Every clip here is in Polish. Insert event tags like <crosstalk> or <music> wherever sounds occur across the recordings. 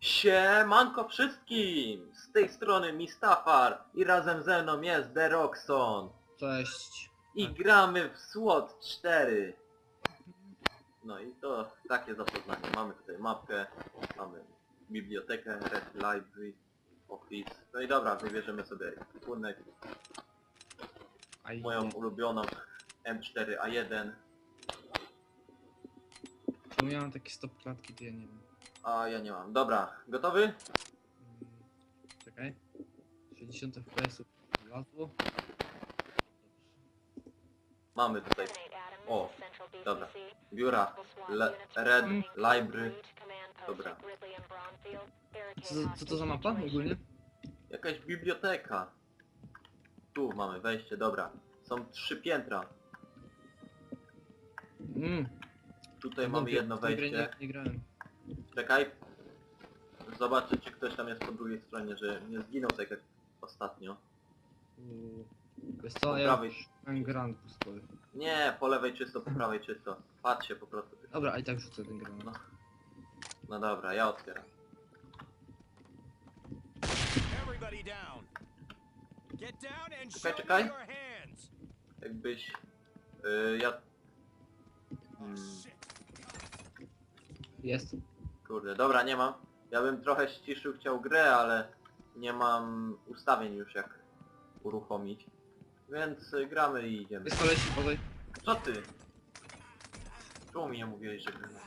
Siemanko wszystkim! Z tej strony Mistafar i razem ze mną jest Deroxon. Cześć. I gramy w SWOT 4. No i to takie zapoznanie. Mamy tutaj mapkę, mamy bibliotekę, Red Library, Office. No i dobra, wybierzemy sobie A moją ulubioną M4A1, Czemu ja mam takie stop klatki, to ja nie wiem. A ja nie mam. Dobra, gotowy? Czekaj. 60 fps wlazło. Mamy tutaj O, dobra. Biura, Le Red Library. Dobra. Co, co to za mapa ogólnie? Jakaś biblioteka. Tu mamy wejście, dobra. Są trzy piętra. Mm, Tutaj mamy jedno wejście. Nie, nie grałem. Czekaj. Zobaczę czy ktoś tam jest po drugiej stronie, że nie zginął tak jak ostatnio. Uuu. Wiesz Po co, ja prawej. już mam gran pustowy. Nie, po lewej czysto, po prawej czysto. Patrzcie po prostu. Dobra, a i tak rzucę ten gran. No. No dobra, ja otwieram. Everybody down. Get down and Czekaj, show czekaj. me your hands. Jakbyś... Yy, ja... Oh, Mm. Jest. Kurde, dobra, nie mam. Ja bym trochę ściszył chciał grę, ale nie mam ustawień już jak uruchomić. Więc y, gramy i idziemy. Jest koleś podaj. Co ty? Czemu mi nie mówiłeś, że gramy?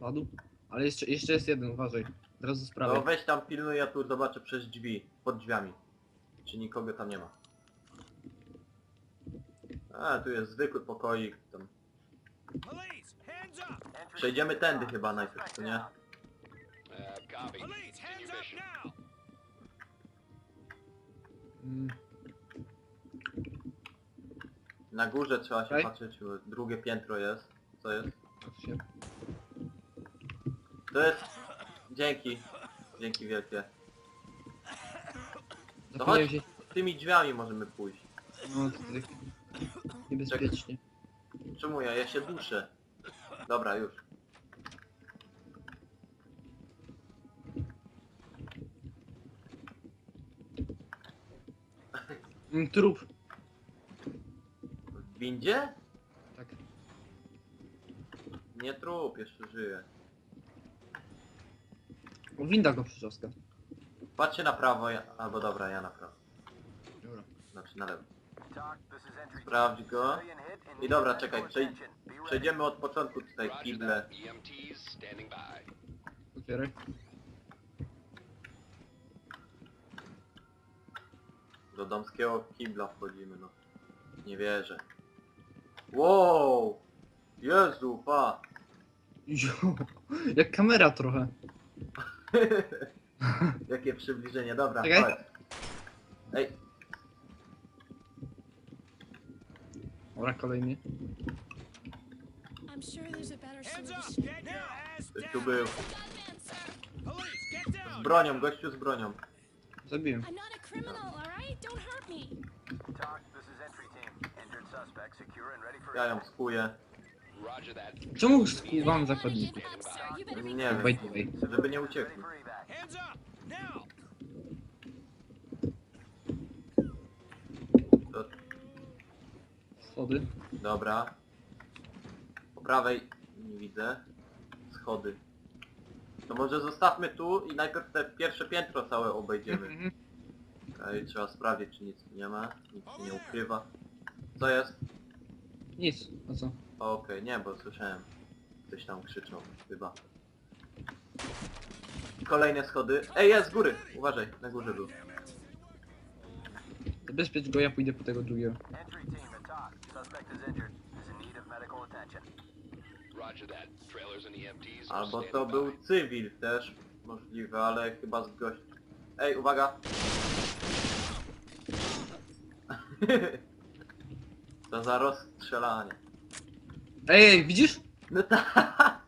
Padł. Ale jeszcze, jeszcze jest jeden, uważaj. Od razu. No weź tam pilnuj, ja tu zobaczę przez drzwi, pod drzwiami. Czy nikogo tam nie ma. A, tu jest zwykły pokoik, tam. Police, hands up. Przejdziemy tędy chyba najpierw, co nie? Police, hands up now. Mm, Na górze trzeba się Okej. patrzeć, bo drugie piętro jest. Co jest? się. To jest... Dzięki. Dzięki wielkie. To Zapomniałem chodź. się. Tymi drzwiami możemy pójść. No, to tak niebezpiecznie. Czemu ja? Ja się duszę. Dobra, już. Trup. W windzie? Tak. Nie trup, jeszcze żyje. Winda go przyczoska. Patrzcie na prawo, ja... albo dobra, ja na prawo. Dobra. Znaczy na lewo. Sprawdź go. I dobra, czekaj, przej... przejdziemy od początku tutaj kible. Otwieraj. Do damskiego kibla wchodzimy, no. Nie wierzę. Wow! Jezu, pa! Jo, <laughs> jak kamera trochę. <laughs> Jakie przybliżenie, dobra, Czekaj. chodź. Ej, Dobra, kolejny. I'm sure there's a better Hands up. solution. Get your ass ktoś tu down. był. Gunman, sir! Police, get Z down. bronią, gościu z bronią. Zabiłem. I'm not a criminal, alright? Don't hurt me! TOC, this is entry team. Injured suspect secure and ready for Ja ją skuję. Czemu skuwam zakładników? Nie By wiem, the way. żeby nie uciekli. To, Schody. dobra. Po prawej nie widzę. Schody. To może zostawmy tu i najpierw te pierwsze piętro całe obejdziemy. Mhm. Okej, trzeba sprawdzić czy nic tu nie ma, nic się nie ukrywa. Co jest? Nic, a co? Okej, nie, bo słyszałem. Coś tam krzyczą, chyba. Kolejne schody. Ej, jest z góry! Uważaj, na górze był. Zabezpiecz go, ja pójdę po tego drugiego. Entry team to TOC. Suspect is injured. Is in need of medical attention. Albo to był cywil też, możliwe, ale chyba z gość. Ej, uwaga! <laughs> to za rozstrzelanie. Ej, ej, widzisz? No tak!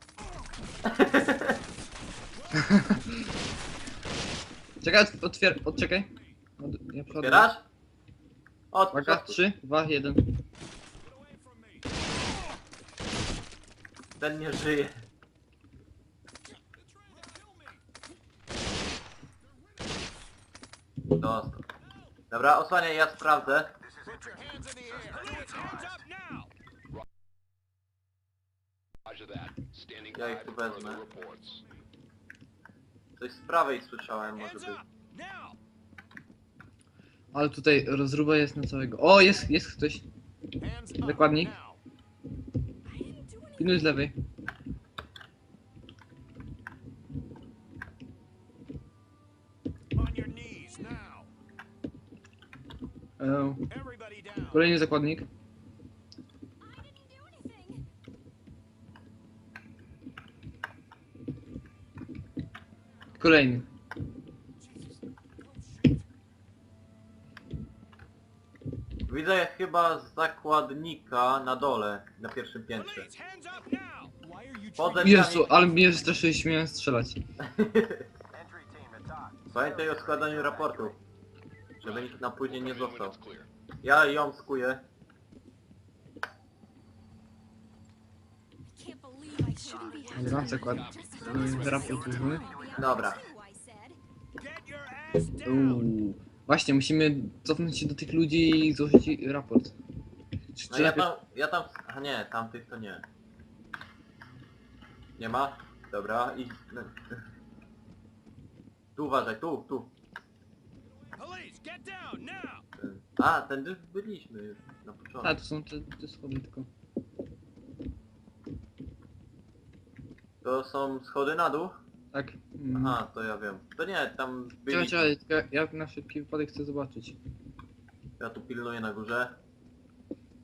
<laughs> Czekaj, otw- otwier... Odczekaj. Od... Przodu. Otwierasz? Od, Uwaga, 3, 2, 1. ten nie żyje. Dostał. Dobra, osłaniaj, ja sprawdzę. Put your hands in the air. Police, hands up now. Roger that. Standing Ja ich tu wezmę. Coś z prawej słyszałem, może być. Ale tutaj rozruba jest na całego. O, jest, jest ktoś. Hands up Zakładnik. now. I didn't do anything. Pilnuj z lewej. E, down. kolejny zakładnik. I didn't do anything. Kolejny. Widzę chyba zakładnika na dole, na pierwszym piętrze. Poza Jezu, ale mnie straszyłeś, miałem strzelać. <laughs> Pamiętaj o składaniu raportu. Żeby nikt na później nie został. Ja ją skuję. Dobra, zakład. We're raport we Dobra. Uuu. Właśnie, musimy cofnąć się do tych ludzi i złożyć raport. Czy, No czy ja najpierw... tam, ja tam, a nie, tamtych to nie. Nie ma? Dobra, i... no. Tu uważaj, tu, tu. Police, get down now. A, tędy byliśmy już na początku. A, to są te, te schody tylko. To są schody na dół? Tak. Mm. Aha, to ja wiem. To nie, tam Czekaj, byli... czekaj, tylko ja na szybki wypadek chcę zobaczyć. Ja tu pilnuję na górze.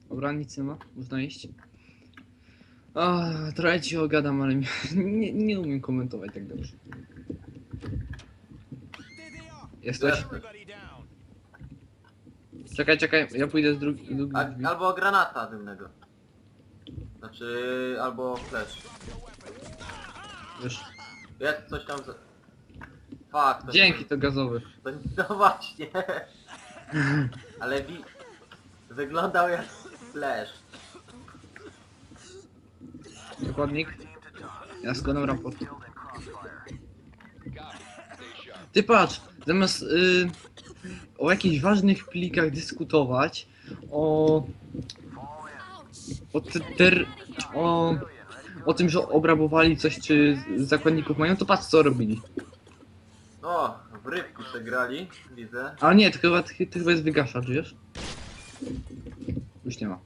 Dobra, nic nie ma, można iść. O, trochę ci ogadam, ale mi- nie, nie umiem komentować tak dobrze. Jesteś? Czekaj, czekaj, ja pójdę z drugiej drzwi. A, albo granata dymnego. Znaczy, albo flash. Już. Jest coś tam za... Fuck, to Dzięki, to gazowy. To, <laughs> no właśnie. Ale wi... Wyglądał jak flash. Zakładnik. Ja składam raport. Ty patrz, zamiast y, o jakichś ważnych plikach dyskutować, o, o, te, ter, o, o tym, że obrabowali coś, czy zakładników mają, to patrz co robili. O, w rybki se grali, widzę. Ale nie, to chyba, to, to chyba jest wygaszacz, wiesz? Już nie ma.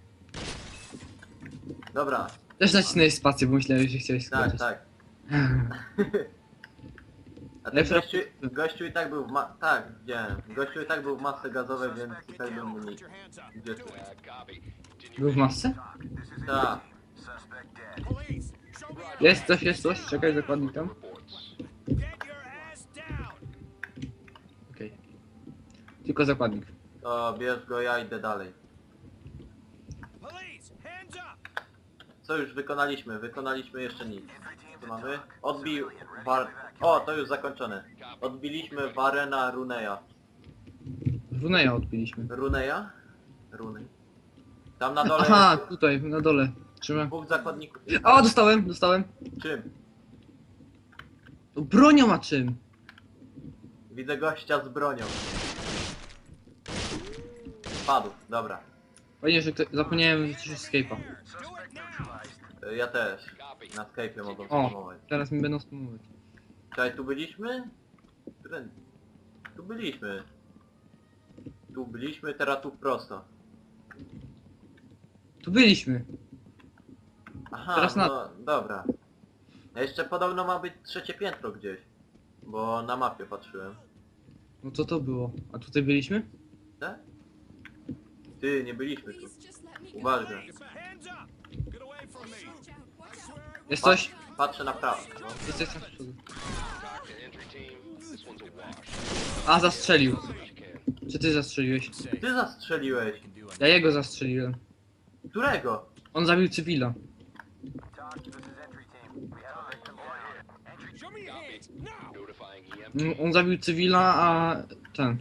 Dobra, Też nacisnąłeś spację, bo myślałem, że chciałeś tak, skoczyć. tak. <laughs> A ten Lepsza- gościu, gościu i tak był w ma... Tak, widziałem. Gościu i tak był w masce gazowej, więc i tak bym mu nie... Gdzie... Continue. Był w masce? Tak. Jest coś, jest coś, czekaj, zakładnik tam. Okej. Tylko zakładnik. To bierz go, ja idę dalej. Co już wykonaliśmy? Wykonaliśmy jeszcze nic. Co mamy? Odbił... War... O, to już zakończone. Odbiliśmy Warena Runeya. Runeja odbiliśmy. Runeya? Runej. Tam na dole Aha, tutaj, na dole. Trzymam. dwóch zakładników. O, dostałem, dostałem. Czym? No, Bronią a czym? Widzę gościa z bronią. Padł, dobra. Fajnie, że zapomniałem wyciszyć escape'a. Y, Ja też. Na Skype'ie mogą O. Teraz mi będą spamować. Czekaj, tu byliśmy? Którę- Tu byliśmy. Tu byliśmy, teraz tu prosto. Tu byliśmy. Aha, Teraz na- no dobra. A jeszcze podobno ma być trzecie piętro gdzieś. Bo na mapie patrzyłem. No co to było? A tutaj byliśmy? Tak? Ty, nie byliśmy tu. Please just let me go. Uważaj. Police, hands up. Get away from me. Watch out, watch I out. swear I Jest coś? Patrzę na prawo. No. Jest coś tam z przodu. Talk to entry team. This one's a wash. A, zastrzelił. You can. Czy ty zastrzeliłeś? Ty zastrzeliłeś. Ja jego zastrzeliłem. Którego? On zabił cywila. Mm, On zabił cywila, a ten.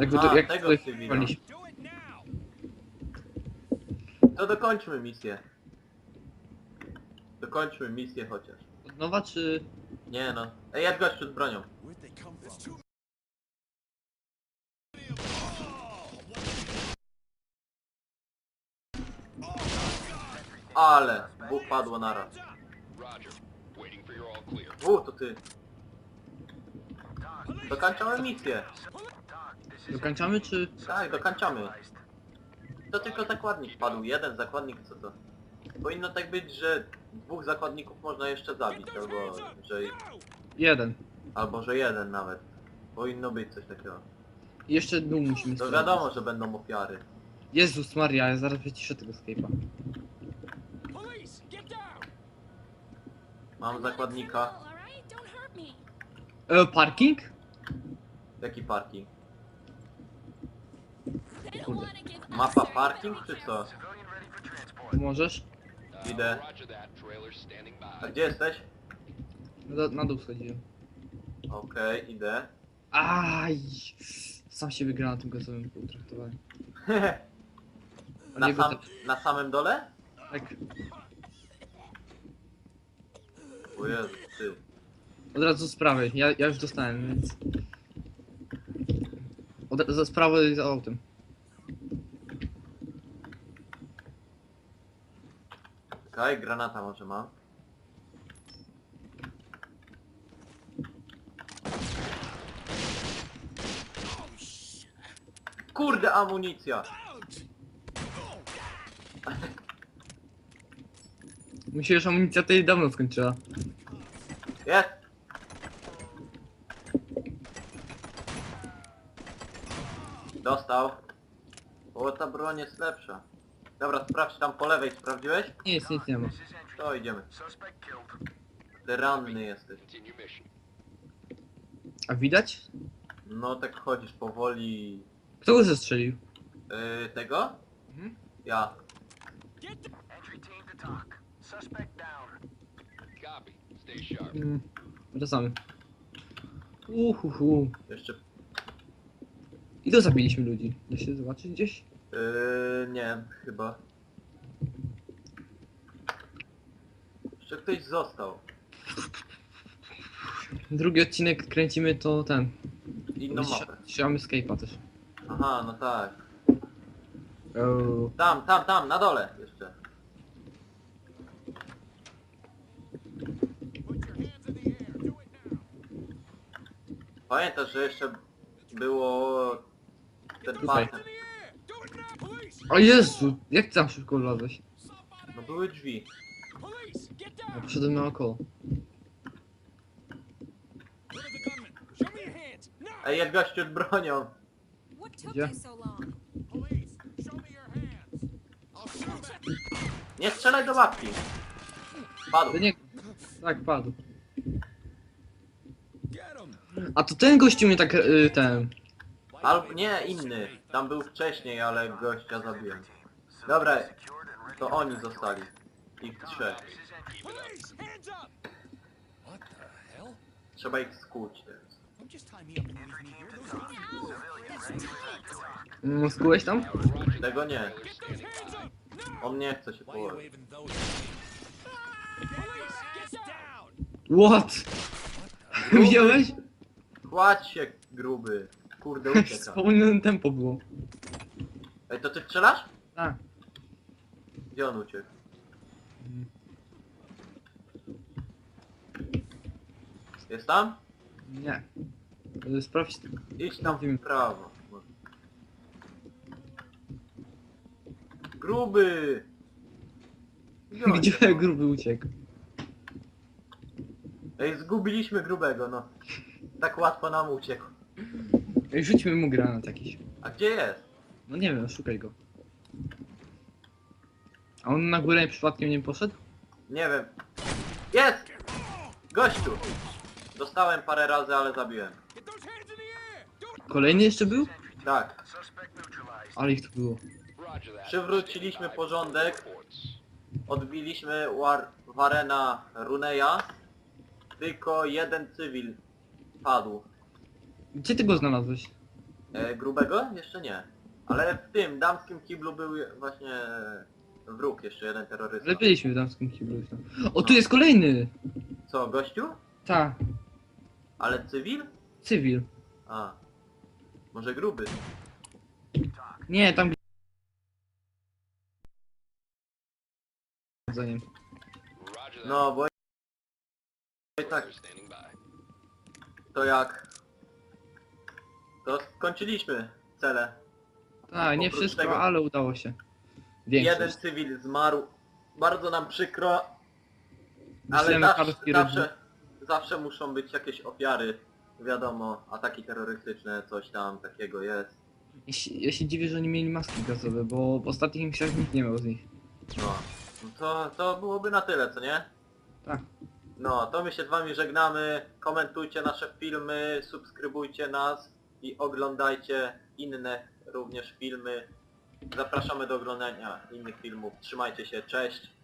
Jak, Aha, go, jak tego tutaj cywila. To dokończmy misję. Dokończmy misję chociaż. Od nowa czy... Nie no. Ej, jest gościu z bronią. Ale, dwóch padło naraz. U, to ty. Dokończamy misję. Dokończamy czy... Tak, dokończamy. To tylko zakładnik padł. Jeden zakładnik, co to? Powinno tak być, że dwóch zakładników można jeszcze zabić, albo że. Jeden. albo że jeden nawet. Powinno być coś takiego. I jeszcze dół musimy To sprawdzić. wiadomo, że będą ofiary. Jezus Maria, ja zaraz wyciszę tego Skype'a. Police, get down. Mam zakładnika. E, parking? Jaki parking? Kurde. Mapa parking czy co? Civilian ready for transport. Możesz? Uh, Idę. Roger that. Trailer's standing A by. gdzie jesteś? Na, na dół schodziłem. Okej, idę. Aj! Sam się wygra na tym gazowym potraktowaniu. A <laughs> na, sam, też. na samym dole? Tak. O Jezu, ty. Od razu z prawej. Ja, ja już dostałem, więc... Od, za sprawę za autem. Okej, granata może mam. Kurde, amunicja! Się już amunicja tej dawno skończyła. Jest! Dostał. O, ta broń jest lepsza. Dobra, sprawdź tam po lewej, sprawdziłeś? Nic, nic nie ma. To idziemy. Suspect killed. Ty ranny jesteś. Continue mission. A widać? No tak chodzisz powoli... Kto go zestrzelił? Yy, tego? Mhm. Ja. Entry team to talk. Suspect down. Mm, wracamy. Uhuhu. Jeszcze... Ilu zabiliśmy ludzi? Da się zobaczyć gdzieś? Yy, nie, chyba. Jeszcze ktoś został. Drugi odcinek kręcimy to ten. Inną mapę. Trzymamy Skype'a też. Aha, no tak. Oh. Tam, tam, tam, na dole jeszcze. Put your hands in the air. Do it now. Pamiętasz, że jeszcze było... Ten Tutaj. O Jezu! Jak ty tam szybko wlazłeś? No były drzwi. Ja down. poszedłem naokoło. Ej, jest gościu bronią. What took Yeah. you so long? Nie strzelaj do babki. Padł. To nie... Tak, padł. A to ten gościu mnie tak... Y, ten... Albo nie, inny. Tam był wcześniej, ale gościa zabiłem. Dobra, to oni zostali. Ich trzech. Trzeba ich skuć teraz. Mm, Skułeś tam? Tego nie. On nie chce się położyć. What? <laughs> Widziałeś? Kładź się, gruby. Kurde, <laughs> ucieka. Wspomniane tempo było. Ej, to ty strzelasz? Tak. Gdzie on uciekł? Jest tam? Nie. Y, Sprawdź... Idź tam w prawo. Gruby! on Gdzie gruby uciekł? Ej, zgubiliśmy grubego, no. Tak łatwo nam uciekł. Ej, Rzućmy mu granat jakiś. A gdzie jest? No nie wiem, szukaj go. A on na górę przypadkiem nie poszedł? Nie wiem. Jest! Gościu! Dostałem parę razy, ale zabiłem. Kolejny jeszcze był? Tak. Ale ich tu było. Przywróciliśmy porządek. Odbiliśmy War Warena Runeya. tylko jeden cywil padł. Gdzie ty go znalazłeś? E, grubego? Jeszcze nie. Ale w tym damskim kiblu był właśnie wróg, jeszcze jeden terrorysta. Ale byliśmy w damskim kiblu już tam. O, tu jest kolejny! Co, gościu? Ta, Ale cywil? cywil. A. Może gruby? Nie, tam... Za nim. Roger that. No, bo i tak, Officer standing by. To jak... To skończyliśmy cele. Tak, nie Oprócz wszystko, tego- ale udało się. Jeden Większość. cywil zmarł. Bardzo nam przykro. Ale Wyślemy zawsze, kartki zawsze, zawsze muszą być jakieś ofiary. Wiadomo, ataki terrorystyczne, coś tam takiego jest. Ja się, ja się dziwię, że oni mieli maski gazowe, bo w ostatnich misjach nikt nie miał z nich. No. No To, to byłoby na tyle, co nie? Tak. No, to my się z wami żegnamy. Komentujcie nasze filmy, subskrybujcie nas i oglądajcie inne również filmy. Zapraszamy do oglądania innych filmów. Trzymajcie się, cześć.